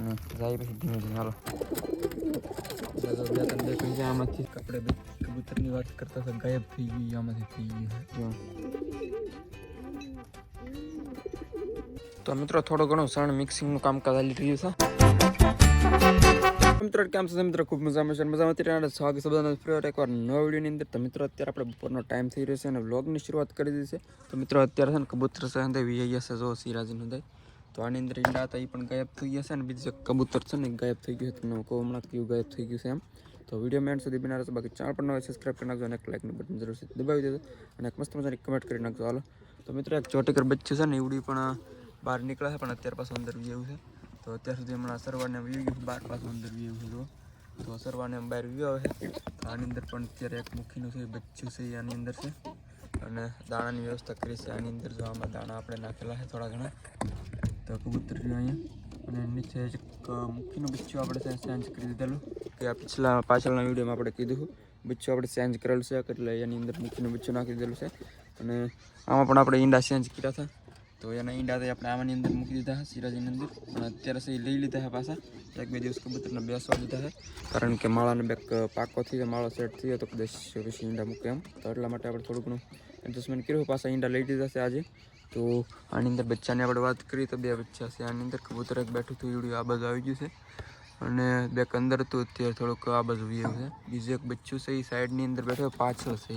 અને જાય પછી ધીમે ધીમે હાલો. આમાંથી કપડે કબૂતરની વાત કરતા હતા ગાયબ થઈ ગઈ આમાંથી થઈ ગયું તો મિત્રો થોડું ઘણું સણ મિક્સિંગનું કામ ચાલી રહ્યું છે. મિત્રો કેમ છે? મિત્રો ખૂબ મજામાં છે? મજામાં અત્યારે સ્વાગત છે બધાને. ફરી એકવાર નવા વિડીયોની અંદર. તો મિત્રો અત્યારે આપણે બપોરનો ટાઈમ થઈ રહ્યો છે અને વ્લોગની શરૂઆત કરી દીધી છે. તો મિત્રો અત્યારે છે ને કબૂતર છે અંદર વીઆઈ છે. જો સિરાજીનું દઈ. તો આની અંદર ઈંડા હતા એ પણ ગાયબ થઈ ગયા છે અને બીજું કબૂતર છે ને ગાયબ થઈ ગયું છે. તમને કહું હમણાં કયું ગાયબ થઈ ગયું છે એમ. તો વીડિયો મેન સુધી બિના રહેશે બાકી ચેનલ પર નવા સબસ્ક્રાઈબ કરી નાખજો અને એક લાઈકનું બટન જરૂરથી દબાવી દેજો અને એક મસ્ત મજાની કમેન્ટ કરી નાખજો. હાલો. તો મિત્રો એક ચોટીકર બચ્ચું છે ને એવડી પણ બહાર નીકળ્યા છે, પણ અત્યારે પાછું અંદર વ્યવું છે. તો અત્યાર સુધી હમણાં સરવાને વ્યૂ ગયું બહાર પાછું અંદર વ્યવું છે તો સરવાને બહાર વ્યૂ આવે છે. આની અંદર પણ અત્યારે એક મુખીનું છે બચ્ચું છે આની અંદર છે. અને દાણાની વ્યવસ્થા કરી છે, આની અંદર જો આમાં દાણા આપણે નાખેલા છે થોડા ઘણા. તો કબૂતર રહ્યું અહીંયા. અને નીચે એક મુખીનું બચ્ચું આપણે ચેન્જ કરી દીધેલું. કે આ પાછલા પાછળના વિડીયોમાં આપણે કીધું બચ્ચું આપણે ચેન્જ કરેલું છે, એટલે એની અંદર મૂકીનું બચ્ચું નાખી દીધેલું છે. અને આમાં પણ આપણે ઈંડા ચેન્જ કર્યા હતા. તો એના ઈંડા તો આપણે આમાંની અંદર મૂકી દીધા હા સિરાજીની અંદર. અને અત્યારે એ લઈ લીધા હતા પાછા. એક બે દિવસ કબૂતરને બેસવા દીધા છે. કારણ કે માળાને બેક પાકો થઈ જાય માળો સેટ થઈ જાય તો કદાચ પછી ઈંડા મૂકે એમ. તો એટલા માટે આપણે થોડું ઘણું એડજસ્ટમેન્ટ કર્યું. પાછા ઈંડા લઈ લીધા છે આજે. તો આની અંદર બચ્ચાની આપણે વાત કરીએ તો બે બચ્ચા છે. આની અંદર કબૂતર એક બેઠું હતું ઈવડું આ બાજુ આવી ગયું છે. અને બે અંદર હતું અત્યારે થોડુંક આ બાજુ વ્યવ છે. બીજું એક બચ્ચું છે એ સાઈડની અંદર બેઠો પાછળ છે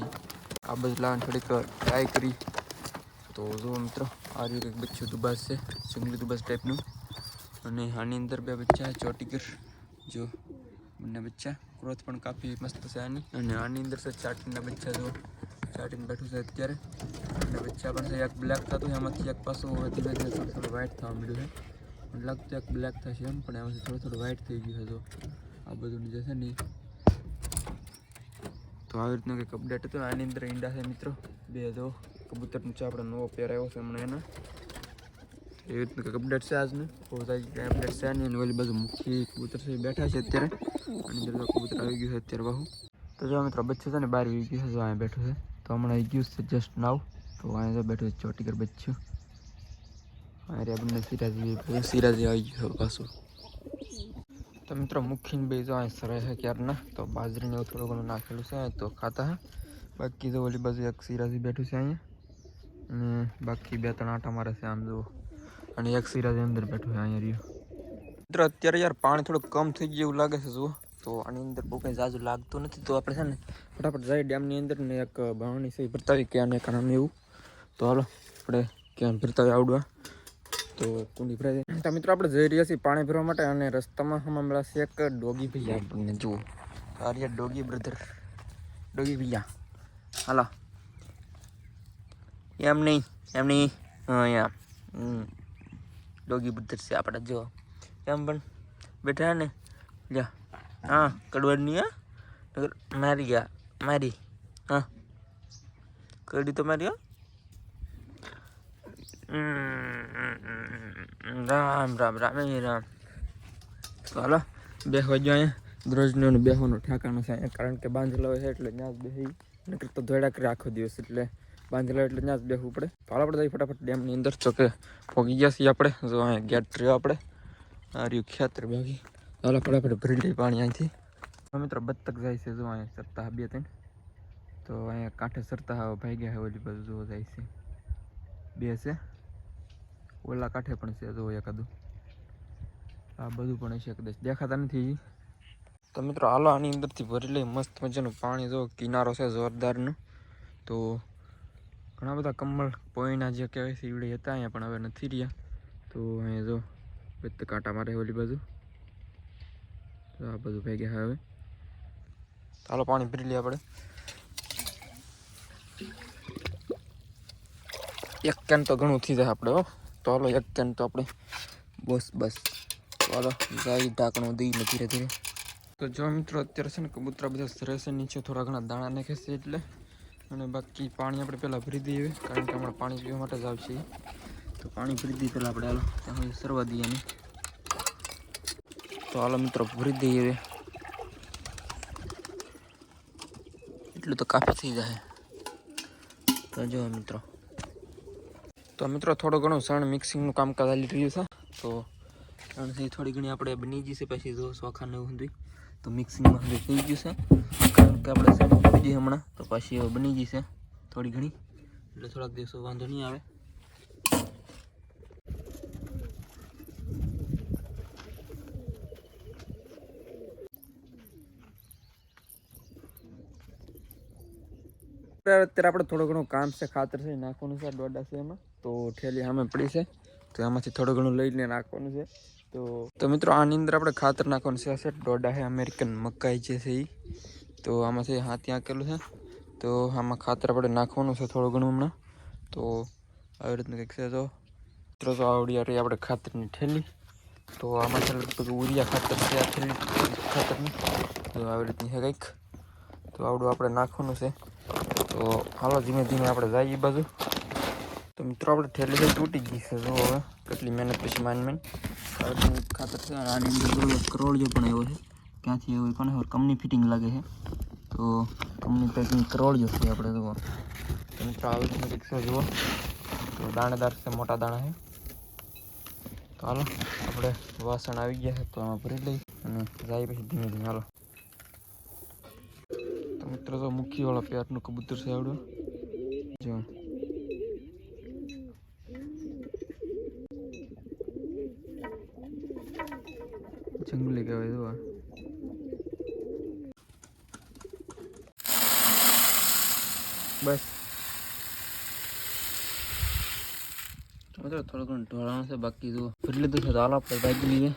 આ બાજુ લાવવાની થોડીક ટ્રાય કરી. તો જો મિત્રો, આ રીતે એક બચ્ચું દુબાસ છે, જંગલી દુબાસ ટાઈપનું. અને આની અંદર બે બચ્ચા છે, ચોટીકર. જો, બંને બચ્ચા ગ્રોથ પણ કાફી મસ્ત છે આની. અને આની અંદર છે ચાટીના બચ્ચા, જો. ચાટીને બેઠું છે અત્યારે. અને બચ્ચા આપણને એક બ્લેક થતું એમાંથી એક પાછું ધીમે ધીમે થોડું થોડું વ્હાઇટ થવા મળ્યું છે. મને લાગતું એક બ્લેક થશે એમ, પણ એમાંથી થોડું થોડું વ્હાઇટ થઈ ગયું છે તો આ બધું જે છે ને તો આવી રીતનું કંઈક અપડેટ હતું. આની અંદર ઈંડા છે મિત્રો. બે જો, કબૂતરનું છે આપણે નવો પેર આવ્યો છે હમણાં એના. એવી રીતનું કંઈક અપડેટ છે આજનું. બહુ કંઈ અપડેટ છે નહીં અને ઓલી બાજુ મુખી કબૂતર છે બેઠા છે અત્યારે. આની અંદર કબૂતર આવી ગયું છે અત્યારે બહુ. તો જો મિત્રો, બચ્ચું છે ને બહાર આવી ગયું છે, જો અહીંયા બેઠું છે. તો હમણાં આવી ગયું છે જસ્ટ નાવ તો અહીંયા બેઠું ચોટી ચોટીકર બચ્ચું. અહીંયા બંને સિરાજી સિરાજી આવી ગયું પાછું. તો મિત્રો મુખીને બે જો અહીં સરે છે ક્યારના, તો બાજરીને એવું થોડું ઘણું નાખેલું છે તો ખાતા હે. બાકી તો ઓલી બાજુ એક સિરાજી બેઠું છે અહીંયા. અને બાકી બે ત્રણ આટા મારે છે આમ જુઓ. અને એક સિરાજી અંદર બેઠું છે, અહીંયા રહ્યું. મિત્રો અત્યારે યાર પાણી થોડું કમ થઈ ગયું એવું લાગે છે, જુઓ. તો આની અંદર બહુ કંઈ ઝાઝું લાગતું નથી. તો આપણે છે ને ફટાફટ જાય ડેમની અંદર ને એક બાવણી સહી ભરતાવી કે આને કારણે એવું. તો હાલો, આપણે ક્યાં ભરતાવી આવડવા. તો કુંડી ભરાઈ તો મિત્રો, આપણે જઈ રહ્યા છીએ પાણી ભરવા માટે અને રસ્તામાં હમણાં છે એક ડોગી ભૈયા આપણને, જુઓ. Arya doggy brother. ડોગી ભૈયા. હાલો. એમ નહીં એમ નહીં. અહીંયા ડોગી બ્રધર છે આપણે જો એમ પણ બેઠા ને. લ્યા. હા, કડવાડની, હા. મારી ગયા, મારી, હા. કડી તો મારી રામ રામ રામ રામ. ચાલો બેસવા જો અહીંયા. દ્રોજનું બેસવાનું ઠેકાણું છે કારણ કે બાંધેલો છે એટલે ત્યાં જ બેસી તો ધોળા કરી આખો દિવસ, એટલે બાંધેલો એટલે ત્યાં જ બેસવું પડે. હાલો આપણે ફટાફટ ડેમની અંદર ચોકે ફોગી ગયા છીએ આપણે. જો અહીંયા ગેટ રહ્યો આપણે. આ રહ્યું ખેતર બાકી. હાલો ફટાફટ ભરી લઈએ પાણી અહીંથી. મિત્રો બતક જાય છે, જો અહીંયા સરતા બે, ત્રણ. તો અહીંયા કાંઠે સરતા હવે ભાઈ ગયા ઓલી બાજુ જો જાય છે. બે છે. ઓલા કાંઠે પણ છે, જો એકાદું. આ બધું પણ છે કદાચ. દેખાતા નથી. તો મિત્રો, હાલો, આની અંદરથી ભરી લઈ મસ્ત મજાનું પાણી, જો કિનારો છે, જોરદારનું. તો ઘણા બધા કમળ પોઈના જે કહેવાય છે, ઈવડે હતા, અહીંયા પણ હવે નથી રહ્યા. તો અહીંયા જો બતક કાંટા મારે ઓલી બાજુ. તો આ બધું ભેગા હવે. ચાલો પાણી ભરી લઈએ આપણે. એક કેન તો ઘણું થઈ જાય આપણે, હો. તો હાલો એક કેન તો આપણે. બસ બસ. ચાલો, ગાય ઢાંકણું દઈને ધીરે ધીરે. તો જો મિત્રો, અત્યારે છે ને કબૂતરા બધા સરસ નીચે, થોડા ઘણા દાણા નાખે છે એટલે. અને બાકી પાણી આપણે પહેલાં ભરી દઈએ, કારણ કે હમણાં પાણી પીવા માટે જ આવશે. તો પાણી ભરી દઈએ પહેલાં આપણે, હાલો. ત્યાં સરવા દઈએ તો હાલો મિત્રો, ભરી દઈએ હવે. એટલું તો કાફી થઈ જાય તો જો મિત્રો. તો મિત્રો, થોડું ઘણું સણ મિક્સિંગનું કામ ચાલી રહ્યું છે. તો કારણ થોડી ઘણી આપણે બની જશે પછી જો ચોખાને એવું બધું તો મિક્સિંગમાં હવે થઈ ગયું છે. કારણ કે આપણે કરી હમણાં. તો પછી બની છે થોડી ઘણી. એટલે થોડાક દિવસો વાંધો નહીં આવે. અત્યારે આપણે થોડું ઘણું કામ છે, ખાતર છે નાખવાનું છે દોડા છે એમાં. તો ઠેલી સામે પડી છે, તો એમાંથી થોડું ઘણું લઈને નાખવાનું છે. તો તો મિત્રો, આની અંદર આપણે ખાતર નાખવાનું છે છે દોડા છે, અમેરિકન મકાઈ જે છે એ તો આમાંથી હા, ત્યાં કેલું છે. તો આમાં ખાતર આપણે નાખવાનું છે થોડું ઘણું હમણાં. તો આવી રીતનું કંઈક છે તો. મિત્રો, તો આવડી રહી આપણે ખાતરની ઠેલી તો આમાં છે લગભગ ઉરિયા ખાતર છે, આ ઠેલી ખાતરની. તો આવી રીતની છે કંઈક. તો આવડું આપણે નાખવાનું છે. તો હાલો, ધીમે ધીમે આપણે જઈએ બાજુ. તો મિત્રો, આપણે તો તૂટી ગઈ છે જો હવે કેટલી મહેનત પછી માન માન ખાતર છે આની અંદર કરોળિયો પણ આવ્યો છે. ક્યાંથી આવ્યો પણ ખબર? કંપની ફિટિંગ લાગે છે. તો કંપની પેકિંગ કરોળિયો છે આપણે, જુઓ. તો મિત્રો આવી રીતનું કંઈક જુઓ. તો દાણેદાર છે, મોટા દાણા છે. તો હાલો, આપણે વાસણ આવી ગયા છે, તો આમાં ભરી લઈ અને જાય પછી ધીમે ધીમે, હાલો. મિત્રો તો મુખી વાળા પ્યારનું કબૂતર છે આવડું જો જંગલી કહેવાય જો બસ મિત્રો થોડું ઘણું ઢોળાણું છે બાકી જો ભરી લીધું છે હાલો આપણે બાઈક લઈએ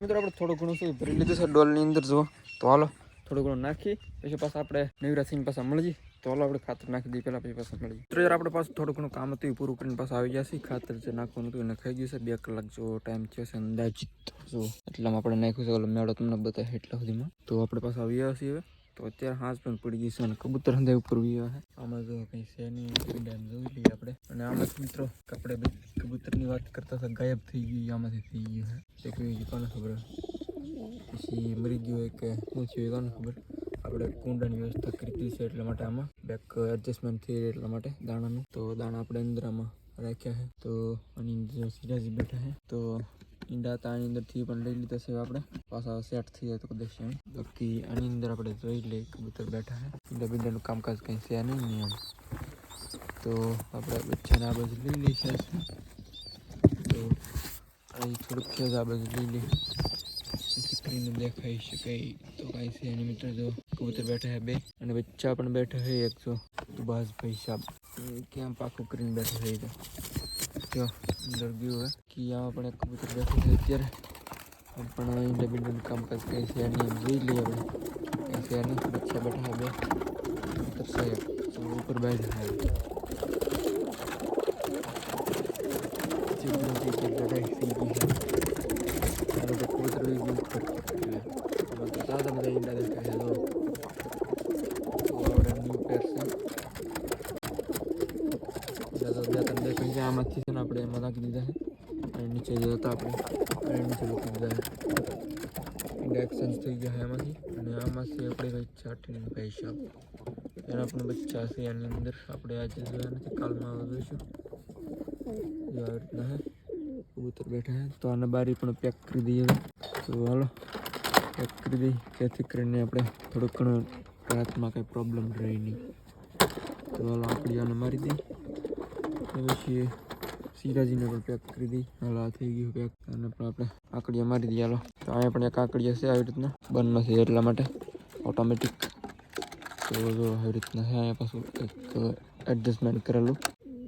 મિત્રો આપણે થોડું ઘણું શું ભરી લીધું છે ડોલની અંદર જુઓ તો હાલો થોડું ઘણું નાખી, પછી પાછા આપણે નવરા પાસે મળીએ. તો હાલો આપણે ખાતર નાખી દઈએ, પહેલાં પછી પાછા મળીએ. તો આપણે પાસે થોડું ઘણું કામ હતું, એ પૂરું કરીને પાછા આવી જશે ખાતર જે નાખવાનું હતું એને ખાઈ ગયું છે. બે કલાક જો ટાઈમ થયો છે, અંદાજિત. જો, એટલામાં આપણે નાખ્યું છે, ઓલો મેળો તમને બતાવે એટલા સુધીમાં. તો આપણે પાછા આવી જશે હવે. તો અત્યારે હાથ પણ પડી ગઈ છે અને કબૂતર હંધાઈ ઉપર છે. આમાં જો કંઈ છે નહીં ડેમ જોઈ લઈએ આપણે. અને આમાં મિત્રો આપણે કબૂતરની વાત કરતા હતા, ગાયબ થઈ ગયું આમાંથી થઈ ગયું છે. તે કઈ કોને ખબર પછી મરી ગયો એક, શું થયું કોને ખબર? આપણે કુંડાની વ્યવસ્થા કરી દીધી છે એટલા માટે આમાં. બેક એડજસ્ટમેન્ટ થઈ એટલા માટે દાણાનું. તો દાણા આપણે અંદરમાં રાખ્યા છે. તો આની અંદર સિરાજી બેઠા છે. તો ઈંડા હતા આની અંદરથી પણ લઈ લીધા છે આપણે. પાછા સેટ થઈ જાય તો કદાચ એમ. બાકી આની અંદર આપણે જોઈ લઈએ કબૂતર બેઠા છે. ઈંડા બીંડાનું કામકાજ કંઈ છે નહીં એમ. તો આપણે બચ્ચાને આ બાજુ લઈ લઈએ તો અહીં થોડુંક છે આ બાજુ લઈ લઈએ. સ્ક્રીન દેખાઈ શકે તો કાંઈ છે એની મિત્ર, જો કબૂતર બેઠા છે બે. અને બચ્ચા પણ બેઠા છે એક, જો દુબાઝ ભાઈ સાહેબ ક્યાં પાકું કરીને બેઠા છે જો, અંદર ગયું હે. કિયામાં પણ એક કબૂતર બેઠો છે અત્યારે. આમ પણ ઇન્ડિપેન્ડન્ટ કામકાજ કંઈ છે નહીં. જોઈ લઈએ આપણે કંઈ છે નહીં. બચ્ચા બેઠા છે બે. કબૂતર સાહેબ ઉપર બેઠા છે ચીકણી ચીકણી લડાઈ થઈ ગઈ છે આ બધા કબૂતર લઈ ગયું ઉપર એટલે આમાં તો સાદા બધા ઈંડા દેખાય છે જો તો આપણે ન્યૂ પેર છે બીજા તો બે ત્રણ દેખાય છે આમાંથી છે ને આપણે એમાં નાખી દીધા છે અને નીચે જે હતા આપણે અને નીચે મૂકી દીધા એક્સચેન્જ થઈ ગયા એમાંથી. અને આમાંથી આપણે ભાઈ ચાટીને સાહેબ એના પણ બચ્ચા છે એની અંદર આપણે આજે જોયા નથી, કાલમાં જોઈશું. જો આવી રીતના હે. કબૂતર બેઠા હે. તો આને બારી પણ પેક કરી દઈએ તો હાલો પેક કરી દઈએ જેથી કરીને આપણે થોડુંક ઘણું રાતમાં કંઈ પ્રોબ્લેમ રહે નહીં. તો હાલો, આપણે આને મારી દઈએ. પછી સિરાજીને પણ પેક કરી દઈ. હાલ, આ થઈ ગયું પેક અને પણ આપણે કાકડીયા મારી દઈએ. હાલો. તો અહીંયા પણ એક આકડીયા છે આવી રીતના. બંધ નથી એટલા માટે. ઓટોમેટિક તો જો આવી રીતના છે. અહીંયા પાછું એક એડજસ્ટમેન્ટ કરેલું.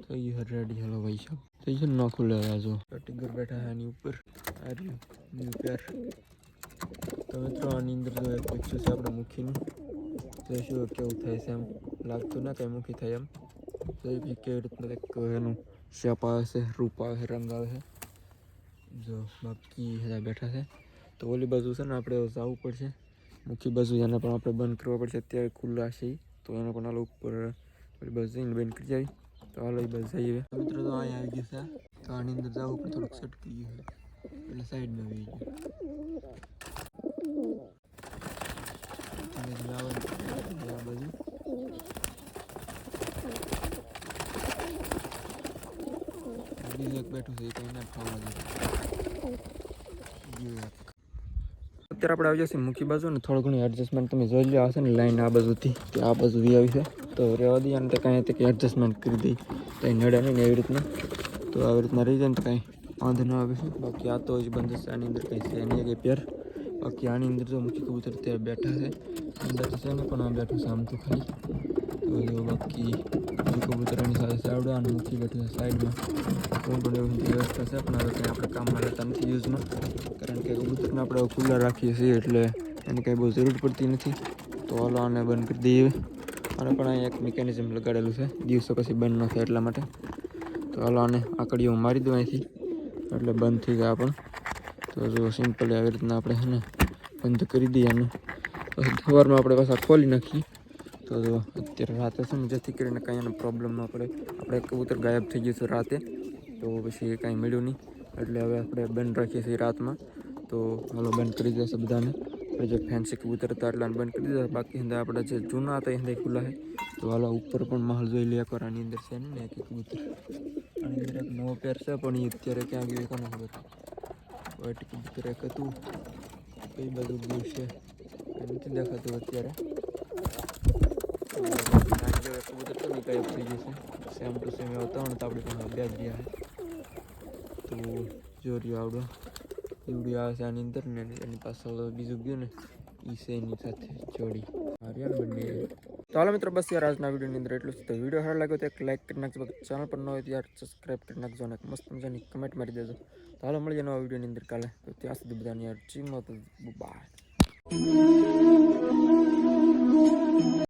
થઈ ગયું રેડી હાલો ભાઈ સાહેબ થઈ છે ન ખુલે જો. ટીગર બેઠા છે એની ઉપર. આ રહ્યું ન્યુ પેર તો મિત્રો, આની અંદર જો એક બચ્ચું છે આપણે મુખીનું જોઈશું કેવું થાય છે એમ? લાગતું ના કંઈ મુખી થાય એમ? જોઈ કેવી રીતના એક એનું શેપ આવે છે રૂપ આવે છે રંગ આવે છે જો બાકી બધા બેઠા છે તો ઓલી બાજુ છે ને આપણે જવું પડશે મુખી બાજુ એને પણ આપણે બંધ કરવા પડશે અત્યારે ખુલ્લા છે તો એને પણ હાલો ઉપર ઓલી બાજુ જઈને બંધ કરી જાય તો એ બાજુ જઈએ મિત્રો તો અહીંયા આવી ગયું છે તો આની અંદર જવું પણ થોડુંક સટકી ગયું એટલે સાઈડમાં આવી ગયું ધીમે ધીમે આવે ને આ બાજુ બીજું એક બેઠું છે એ કંઈ ખાવા દે. અત્યારે આપણે આવી જશે મુખી બાજુ ને થોડું ઘણું એડજસ્ટમેન્ટ તમે જોઈ લો હશે ને લાઈન આ બાજુથી કે આ બાજુ વી આવી છે. તો રહેવા દઈએ અને કાંઈ તે કંઈ એડજસ્ટમેન્ટ કરી દઈ કંઈ નડે નહીં ને એવી રીતના. તો આવી રીતના રહી જાય ને કાંઈ વાંધો ન આવે. છે બાકી આ તો જ બંધ હશે આની અંદર કંઈ છે નહીં કંઈ પેર. બાકી આની અંદર જો મુખી કબૂતર અત્યારે બેઠા છે. અંદર છે ને પણ આ બેઠું છે આમ તો ખાલી. તો બાકી બીજું કબૂતર એની સાથે સાવડવાનું નથી બેઠું સાઈડમાં. પણ એવું વ્યવસ્થા છે પણ હવે કંઈ આપણે કામમાં લેતા નથી યુઝમાં. કારણ કે કબૂતરને આપણે ખુલ્લા રાખીએ છીએ એટલે એની કંઈ બહુ જરૂર પડતી નથી. તો હાલો આને બંધ કરી દઈએ. અને પણ અહીંયા એક મિકેનિઝમ લગાડેલું છે. દિવસો પછી બંધ ન થાય એટલા માટે. તો હાલો આને આકડીઓ મારી દઉં અહીંથી. એટલે બંધ થઈ ગયા પણ. તો જો સિમ્પલી આવી રીતના આપણે છે ને બંધ કરી દઈએ અને પછી સવારમાં આપણે પાછા ખોલી નાખીએ. તો અત્યારે રાતે છે ને જેથી કરીને કાંઈ એનો પ્રોબ્લેમ ન પડે. આપણે કબૂતર ગાયબ થઈ ગયું છે રાતે, તો પછી કાંઈ મળ્યું નહીં. એટલે હવે આપણે બંધ રાખીએ છીએ રાતમાં. તો હાલો, બંધ કરી દેશે બધાને. આપણે જે ફેન્સી કબૂતર હતા એટલાને બંધ કરી દીધા. બાકી અંદર આપણે જે જૂના હતા, એને ખુલ્લા છે. તો હાલો ઉપર પણ માહોલ જોઈ લે એકવાર આની અંદર છે ને એક કબૂતર. આની અંદર એક નવો પેર છે, પણ એ અત્યારે ક્યાં ગયું કોને ખબર? વ્હાઈટ કબૂતર એક હતું. કઈ બધું ગયું છે. નથી દેખાતું અત્યારે. નાના કબૂતર તો ને ગાયબ થઈ જશે. સેમ ટુ સેમ એવા ત્રણ તો આપણે પાસે બે જ રહ્યા તો જો રહ્યો આવડો એવડી આવે છે આની અંદર ને એની પાછળ બીજું ગયું ને એ છે એની સાથે જોડી. હાર્યા બંને. ચાલો મિત્રો, બસ યાર આજના વિડીયોની અંદર એટલું જ. તો વીડિયો સારો લાગ્યો તો એક લાઇક કરી નાખજો. ચેનલ પર ન હોય તો યાર સબસ્ક્રાઈબ કરી નાખજો અને મસ્ત મજાની કમેન્ટ મારી દેજો. ચાલો મળીએ નવા વિડીયોની અંદર કાલે. તો ત્યાં સુધી બધાની યાર, ચીમ તો બાય